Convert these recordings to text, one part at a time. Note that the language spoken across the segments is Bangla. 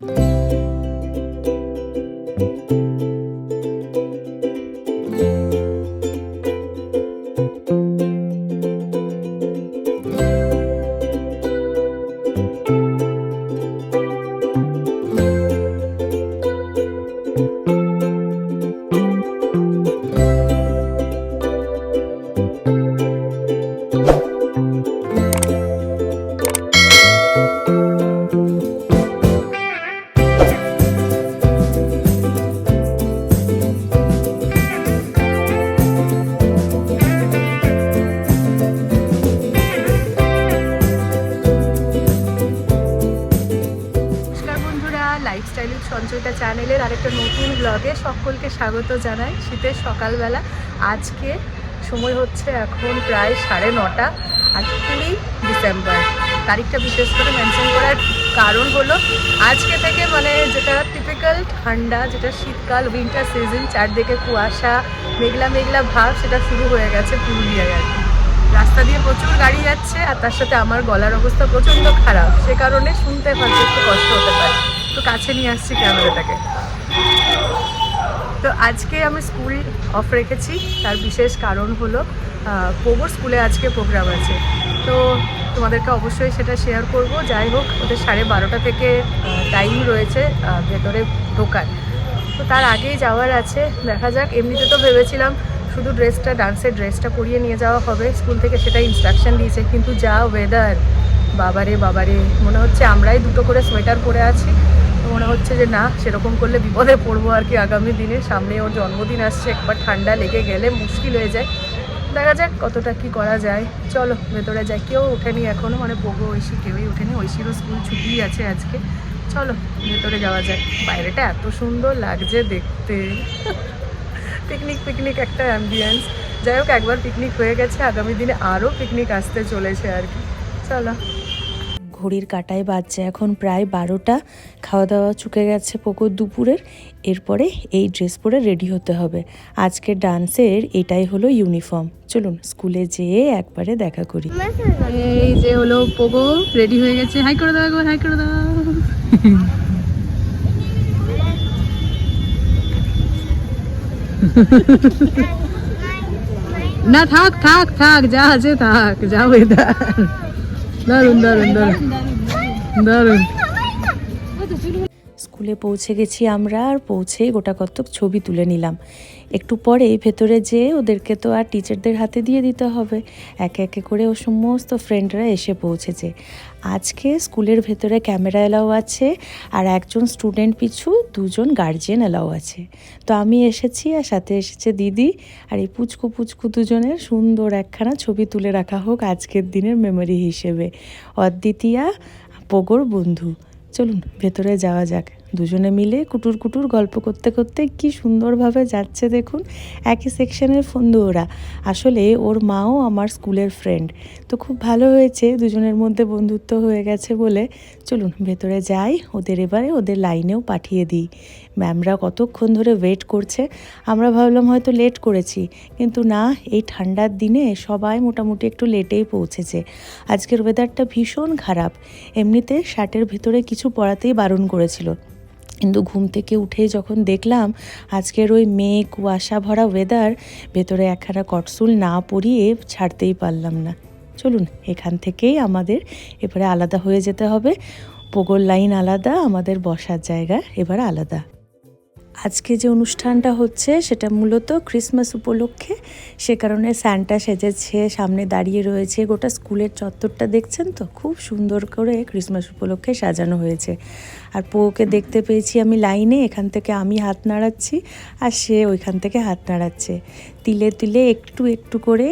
Música স্বাগত জানাই শীতের সকালবেলা। আজকে সময় হচ্ছে এখন প্রায় সাড়ে নটা আর কুড়ি ডিসেম্বর। তারিখটা বিশেষ করে মেনশন করার কারণ হলো, আজকে থেকে মানে যেটা টিপিক্যাল ঠান্ডা, যেটা শীতকাল উইন্টার সিজন চারদিকে কুয়াশা, মেঘলা মেঘলা ভাব, সেটা শুরু হয়ে গেছে পুরুলিয়ায় আর রাস্তা দিয়ে প্রচুর গাড়ি যাচ্ছে আর তার সাথে আমার গলার অবস্থা প্রচণ্ড খারাপ। সে কারণে শুনতে হয়তো একটু কষ্ট হতে পারে। তো কাছে নিয়ে আসছি ক্যামেরাটাকে। তো আজকে আমি স্কুল অফ রেখেছি। তার বিশেষ কারণ হলো আহ, স্কুলে আজকে প্রোগ্রাম আছে। তো তোমাদেরকে অবশ্যই সেটা শেয়ার করব। যাই হোক ওদের সাড়ে বারোটা থেকে টাইম রয়েছে ভেতরে ঢোকার। তো তার আগেই যাওয়ার আছে। দেখা যাক এমনিতে তো ভেবেছিলাম শুধু ড্রেসটা ডান্সের ড্রেসটা পরিয়ে নিয়ে যাওয়া হবে। স্কুল থেকে সেটা ইনস্ট্রাকশন দিয়েছে কিন্তু যা ওয়েদার বাবারে বাবারে মনে হচ্ছে আমরাই দুটো করে সোয়েটার পরে আছি। মনে হচ্ছে যে না, সেরকম করলে বিপদে পড়ব আর কি আগামী দিনে। সামনে ওর জন্মদিন আসছে, একবার ঠান্ডা লেগে গেলে মুশকিল হয়ে যায়। দেখা যাক কতটা কি করা যায়। চলো, ভেতরে যাই। কেউ ওঠেনি এখনও মানে পোগো ঐশী কেউই ওঠেনি। ঐশীরও স্কুল ছুটি আছে আজকে। চলো, ভেতরে যাওয়া যায় বাইরেটা এত সুন্দর লাগছে দেখতে। পিকনিক পিকনিক একটা অ্যাম্বিয়েন্স যাই হোক, একবার পিকনিক হয়ে গেছে। আগামী দিনে আরও পিকনিক আসতে চলেছে আর কি। চলো। ঘড়ির কাটায় বাজছে। এখন প্রায় বারোটা। খাওয়া দাওয়া চুকে গেছে পোকোর দুপুরের। এরপরে এই ড্রেস পরে রেডি হতে হবে। আজকের ডান্সের এটাই হলো ইউনিফর্ম। চলুন, স্কুলে যেয়ে একবারে দেখা করি। এই যে হলো পোগো রেডি হয়ে গেছে। হাই করে দাও, হাই করে দাও। না, থাক থাক থাক, যা আছে থাক, যা ওয়েদার দারুণ দারুণ দারুণ দারুণ স্কুলে পৌঁছে গেছি আমরা আর পৌঁছে গোটা কতক ছবি তুলে নিলাম। একটু পরে ভেতরে যেয়ে ওদেরকে তো আর টিচারদের হাতে দিয়ে দিতে হবে। একে একে করে ও সমস্ত ফ্রেন্ডরা এসে পৌঁছেছে। আজকে স্কুলের ভেতরে ক্যামেরা এলাও আছে আর একজন স্টুডেন্ট পিছু দুজন গার্জিয়ান এলাও আছে। তো আমি এসেছি আর সাথে এসেছে দিদি আর এই পুচকু পুচকু দুজনের সুন্দর একখানা ছবি তুলে রাখা হোক আজকের দিনের মেমোরি হিসেবে। অদ্বিতীয়া, পোগোর বন্ধু। চলুন, ভেতরে যাওয়া যাক। দুজনে মিলে কুটুর কুটুর গল্প করতে করতে কি সুন্দরভাবে যাচ্ছে দেখুন। একই সেকশনের বন্ধু ওরা। আসলে ওর মাও আমার স্কুলের ফ্রেন্ড তো খুব ভালো হয়েছে, দুজনের মধ্যে বন্ধুত্ব হয়ে গেছে বলে। চলুন, ভেতরে যাই, ওদের এবারে ওদের লাইনেও পাঠিয়ে দিই। ম্যামরা কতক্ষণ ধরে ওয়েট করছে, আমরা ভাবলাম হয়তো লেট করেছি। কিন্তু না, এই ঠান্ডার দিনে সবাই মোটামুটি একটু লেটেই পৌঁছেছে। আজকের ওয়েদারটা ভীষণ খারাপ। এমনিতে শার্টের ভেতরে কিছু পরাতেই বারণ করেছিল। কিন্তু ঘুম থেকে উঠে যখন দেখলাম আজকের ওই মেঘ, কুয়াশা ভরা ওয়েদার ভেতরে একখানা কটসুল না পরিয়ে ছাড়তেই পারলাম না। চলুন, এখান থেকেই আমাদের এবারে আলাদা হয়ে যেতে হবে। পোগোর লাইন আলাদা, আমাদের বসার জায়গা এবার আলাদা। আজকে যে অনুষ্ঠানটা হচ্ছে, সেটা মূলত ক্রিসমাস উপলক্ষে। সে কারণে স্যান্টা সেজেছে, সামনে দাঁড়িয়ে রয়েছে। গোটা স্কুলের চত্বরটা দেখছেন তো? খুব সুন্দর করে ক্রিসমাস উপলক্ষে সাজানো হয়েছে। আর পোকে দেখতে পেয়েছি আমি লাইনে, এখান থেকে আমি হাত নাড়াচ্ছি আর সে ওইখান থেকে হাত নাড়াচ্ছে। তিলে তিলে একটু একটু করে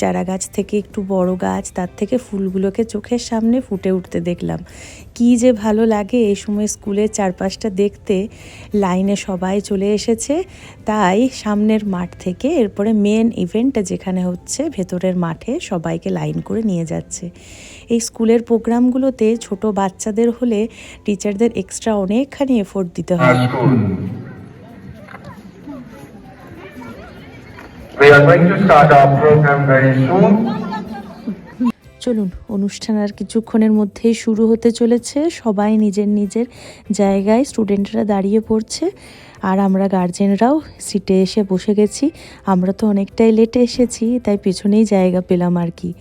চারা গাছ থেকে একটু বড় গাছ, তার থেকে ফুলগুলোকে চোখের সামনে ফুটে উঠতে দেখলাম। কি যে ভালো লাগে এই সময় স্কুলের চারপাশটা দেখতে। লাইনে সবাই চলে এসেছে, তাই সামনের মাঠ থেকে এরপরে মেন ইভেন্টটা যেখানে হচ্ছে, ভেতরের মাঠে সবাইকে লাইন করে নিয়ে যাচ্ছে। এই স্কুলের প্রোগ্রামগুলোতে ছোট বাচ্চাদের হলে টিচারদের এক্সট্রা অনেকখানি এফোর্ট দিতে হয় our school. We are going to start our program very soon. চলুন, অনুষ্ঠান আর কিছুক্ষণের মধ্যেই শুরু হতে চলেছে। সবাই নিজের নিজের জায়গায় স্টুডেন্টরা দাঁড়িয়ে পড়ছে। আর আমরা গার্জেনরাও সিটে এসে বসে গেছি। আমরা তো অনেকটাই লেটে এসেছি, তাই পেছনেই জায়গা পেলাম আর কি।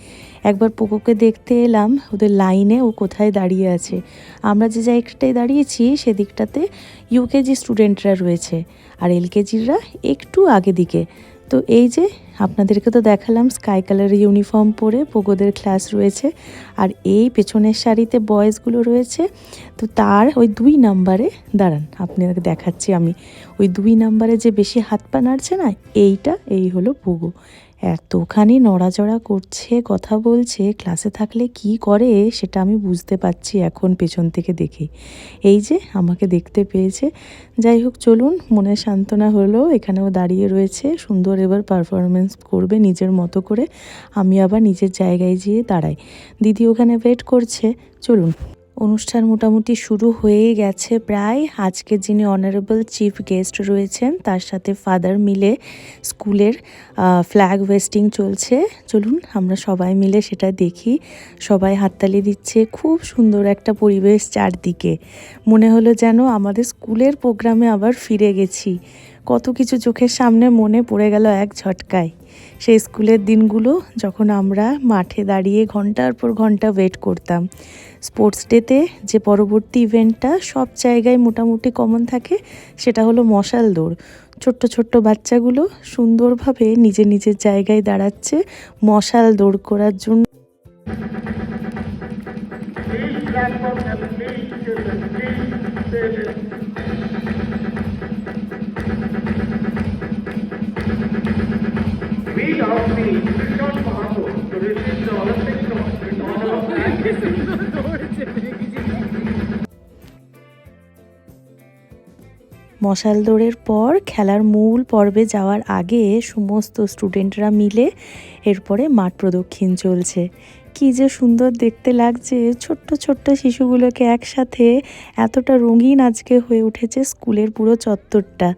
একবার পোকোকে দেখতে এলাম, ওদের লাইনে ও কোথায় দাঁড়িয়ে আছে। আমরা যে জায়গাটায় দাঁড়িয়েছি, সেদিকটাতে ইউকেজি স্টুডেন্টরা রয়েছে। আর এলকেজিরা একটু আগে দিকে তো এই যে আপনাদেরকে তো দেখালাম স্কাই কালার ইউনিফর্ম পরে পোগোদের ক্লাস রয়েছে আর এই পেছনের শাড়িতে বয়েজগুলো রয়েছে। তো তার ওই দুই নাম্বারে, দাঁড়ান আপনাদেরকে দেখাচ্ছি আমি, ওই দুই নাম্বারে যে বেশি হাত পা নাড়ছে না, এইটা, এই হলো পোগো। এতখানি নড়াচড়া করছে, কথা বলছে ক্লাসে থাকলে কি করে সেটা আমি বুঝতে পারছি এখন পেছন থেকে দেখে। এই যে আমাকে দেখতে পেয়েছে। যাই হোক, চলুন, মনে সান্ত্বনা হলো, এখানেও দাঁড়িয়ে রয়েছে, সুন্দর এবার পারফরমেন্স করবে নিজের মতো করে। আমি আবার নিজের জায়গায় যেয়ে দাঁড়াই। দিদি ওখানে ওয়েট করছে। চলুন। অনুষ্ঠান মোটামুটি শুরু হয়ে গেছে প্রায়। আজকে যিনি অনারেবল চিফ গেস্ট রয়েছেন, তার সাথে ফাদার মিলে স্কুলের ফ্ল্যাগ ওয়েস্টিং চলছে। চলুন আমরা সবাই মিলে সেটা দেখি। সবাই হাততালি দিচ্ছে, খুব সুন্দর একটা পরিবেশ চারদিকে। মনে হলো যেন আমাদের স্কুলের প্রোগ্রামে আবার ফিরে গেছি। কত কিছু চোখের সামনে মনে পড়ে গেল এক ঝটকায়। সেই স্কুলের দিনগুলো যখন আমরা মাঠে দাঁড়িয়ে ঘণ্টার পর ঘণ্টা ওয়েট করতাম। স্পোর্টস ডেতে যে পরবর্তী ইভেন্টটা সব জায়গায় মোটামুটি কমন থাকে সেটা হলো মশাল দৌড়। ছোট্ট ছোট্ট বাচ্চাগুলো সুন্দরভাবে নিজের নিজের জায়গায় দাঁড়াচ্ছে মশাল দৌড় করার জন্য। Please platform মশাল দৌড়ের পর খেলার মূল পর্বে যাওয়ার আগে সমস্ত স্টুডেন্টরা মিলে এরপরে মাঠ প্রদক্ষিণ চলছে। কি যে সুন্দর দেখতে লাগছে, ছোট্ট ছোট্ট শিশুগুলোকে একসাথে এতটা রঙিন আজকে হয়ে উঠেছে স্কুলের পুরো চত্বরটা।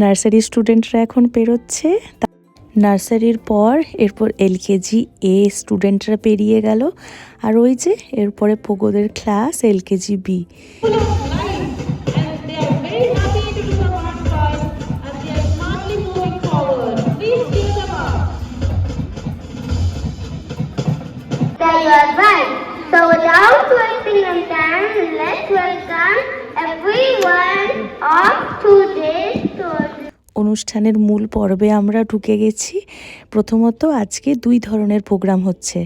নার্সারি স্টুডেন্টরা এখন পেরোচ্ছে। নার্সারির পর এরপর এলকেজি এ স্টুডেন্টরা পেরিয়ে গেল। আর ওই যে এরপরে পোগোদের ক্লাস এলকেজি বি। অনুষ্ঠানের মূল পর্বে আমরা ঢুকে গেছি। প্রথমত আজকে দুই ধরনের প্রোগ্রাম হচ্ছে।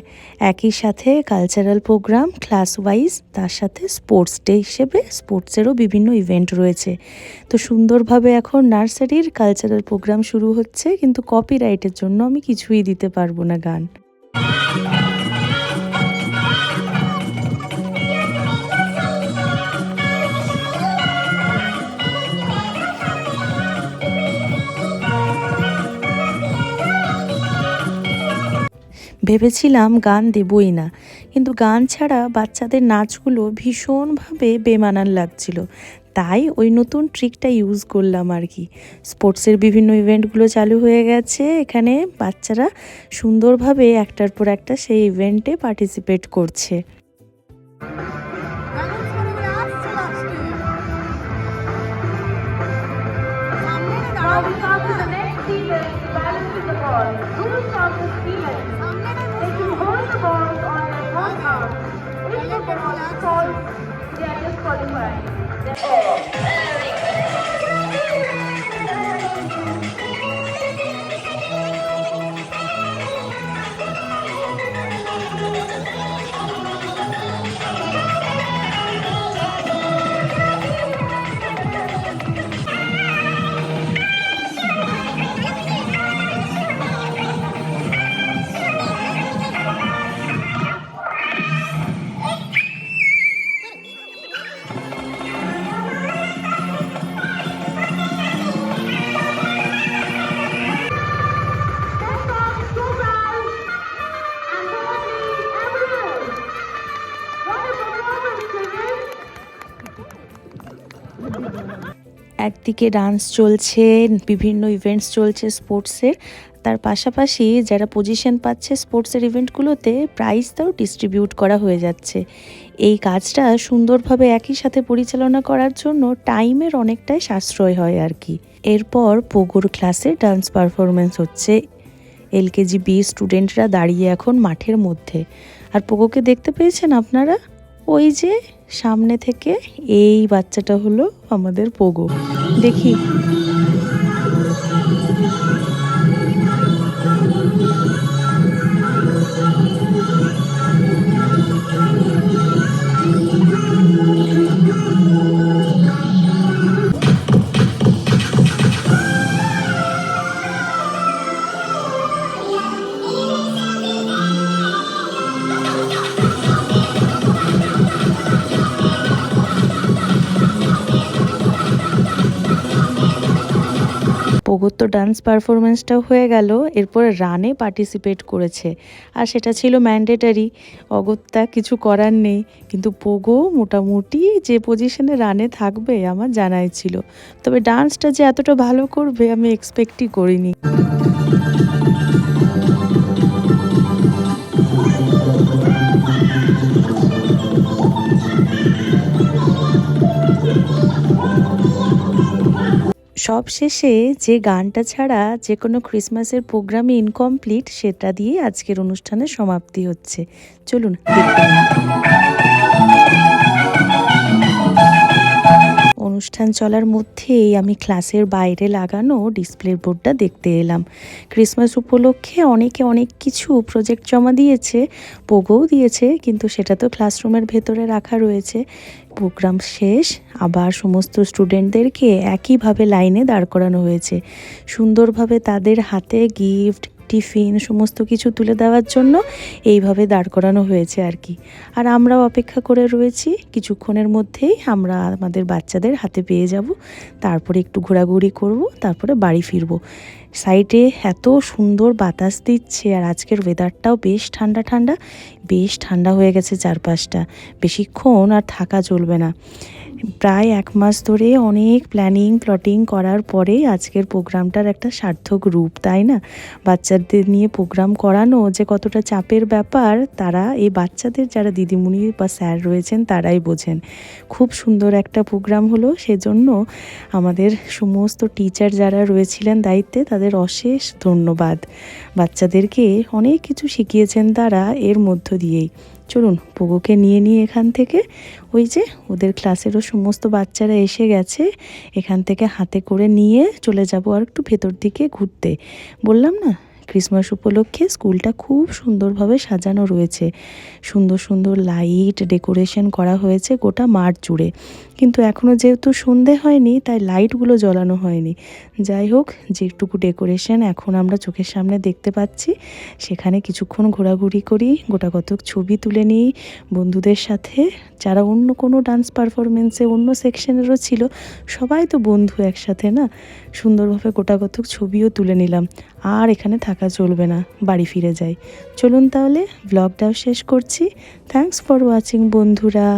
একই সাথে কালচারাল প্রোগ্রাম ক্লাস ওয়াইজ তার সাথে স্পোর্টস ডে হিসেবে স্পোর্টসেরও বিভিন্ন ইভেন্ট রয়েছে। তো সুন্দরভাবে এখন নার্সারির কালচারাল প্রোগ্রাম শুরু হচ্ছে, কিন্তু কপিরাইটের জন্য আমি কিছুই দিতে পারব না গান। ভেবেছিলাম গান দেবই না। কিন্তু গান ছাড়া বাচ্চাদের নাচগুলো ভীষণভাবে বেমানান লাগছিল। তাই ওই নতুন ট্রিকটা ইউজ করলাম আর কি। স্পোর্টসের বিভিন্ন ইভেন্টগুলো চালু হয়ে গেছে। এখানে বাচ্চারা সুন্দরভাবে একটার পর একটা সেই ইভেন্টে পার্টিসিপেট করছে। Now we come to the next event, balancing the ball. balls on the one out. If the ball is they are disqualified. একদিকে ডান্স চলছে, বিভিন্ন ইভেন্টস চলছে স্পোর্টসের তার পাশাপাশি যারা পজিশন পাচ্ছে স্পোর্টসের ইভেন্টগুলোতে প্রাইজটাও ডিস্ট্রিবিউট করা হয়ে যাচ্ছে। এই কাজটা সুন্দরভাবে একই সাথে পরিচালনা করার জন্য টাইমের অনেকটাই সাশ্রয় হয় আর কি। এরপর পোগোর ক্লাসে ডান্স পারফরমেন্স হচ্ছে। এলকেজি বি স্টুডেন্টরা দাঁড়িয়ে এখন মাঠের মধ্যে। আর পোগোকে দেখতে পেয়েছেন আপনারা? ওই যে সামনে থেকে এই বাচ্চাটা হলো আমাদের পোগো। দেখি। তো ডান্স পারফরমেন্সটাও হয়ে গেল, এরপরে রানে পার্টিসিপেট করেছে। আর সেটা ছিল ম্যান্ডেটারি অগত্যা কিছু করার নেই, কিন্তু পোগো মোটামুটি যে পজিশনে রানে থাকবে আমার জানাই ছিল। তবে ডান্সটা যে এতটা ভালো করবে আমি এক্সপেক্টই করিনি। সব শেষে যে গানটা ছাড়া যে কোনো ক্রিসমাসের প্রোগ্রামে ইনকমপ্লিট সেটা দিয়ে আজকের অনুষ্ঠানের সমাপ্তি হচ্ছে। চলুন অনুষ্ঠান চলার মধ্যেই আমি ক্লাসের বাইরে লাগানো ডিসপ্লে বোর্ডটা দেখতে এলাম। ক্রিসমাস উপলক্ষে অনেকে অনেক কিছু প্রজেক্ট জমা দিয়েছে, পোগোও দিয়েছে, কিন্তু সেটা তো ক্লাসরুমের ভেতরে রাখা রয়েছে। প্রোগ্রাম শেষ, আবার সমস্ত স্টুডেন্টদেরকে একইভাবে লাইনে দাঁড় করানো হয়েছে। সুন্দরভাবে তাদের হাতে গিফট টিফিন, সমস্ত কিছু তুলে দেওয়ার জন্য এইভাবে দাঁড় করানো হয়েছে আর কি। আর আমরাও অপেক্ষা করে রয়েছি, কিছুক্ষণের মধ্যেই আমরা আমাদের বাচ্চাদের হাতে পেয়ে যাব। তারপরে একটু ঘোরাঘুরি করব, তারপরে বাড়ি ফিরব। সাইডে এত সুন্দর বাতাস দিচ্ছে আর আজকের ওয়েদারটাও বেশ ঠান্ডা ঠান্ডা, বেশ ঠান্ডা হয়ে গেছে চারপাশটা। বেশিক্ষণ আর থাকা চলবে না। প্রায় এক মাস ধরে অনেক প্ল্যানিং প্লটিং করার পরে আজকের প্রোগ্রামটার একটা সার্থক রূপ, তাই না? বাচ্চাদের নিয়ে প্রোগ্রাম করানো যে কতটা চাপের ব্যাপার, তারা এই বাচ্চাদের যারা দিদিমণি বা স্যার রয়েছেন, তারাই বোঝেন। খুব সুন্দর একটা প্রোগ্রাম হলো, সেজন্য আমাদের সমস্ত টিচার যারা রয়েছিলেন দায়িত্বে, তাদের অশেষ ধন্যবাদ। বাচ্চাদেরকে অনেক কিছু শিখিয়েছেন তারা এর মধ্য দিয়েই। চলুন পোগোকে নিয়ে নিয়ে এখান থেকে। ওই যে, ওদের ক্লাসেরও সমস্ত বাচ্চারা এসে গেছে। এখান থেকে হাতে করে নিয়ে চলে যাব আর একটু ভেতর দিকে ঘুরতে। বললাম না ক্রিসমাস উপলক্ষে স্কুলটা খুব সুন্দরভাবে সাজানো রয়েছে। সুন্দর সুন্দর লাইট ডেকোরেশন করা হয়েছে গোটা মাঠ জুড়ে। কিন্তু এখনও যেহেতু সন্ধে হয়নি, তাই লাইটগুলো জ্বলানো হয়নি। যাই হোক, যেটুকু ডেকোরেশন এখন আমরা চোখের সামনে দেখতে পাচ্ছি, সেখানে কিছুক্ষণ ঘোরাঘুরি করি গোটা কতক ছবি তুলে নিই। বন্ধুদের সাথে, যারা অন্য কোনো ডান্স পারফরমেন্সে অন্য সেকশনেরও ছিল, সবাই তো বন্ধু একসাথে না? সুন্দরভাবে গোটা কতক ছবিও তুলে নিলাম। আর এখানে থাকা চলবে না, বাড়ি ফিরে যাই। চলুন তাহলে ব্লগটাও শেষ করছি। থ্যাংকস ফর ওয়াচিং বন্ধুরা।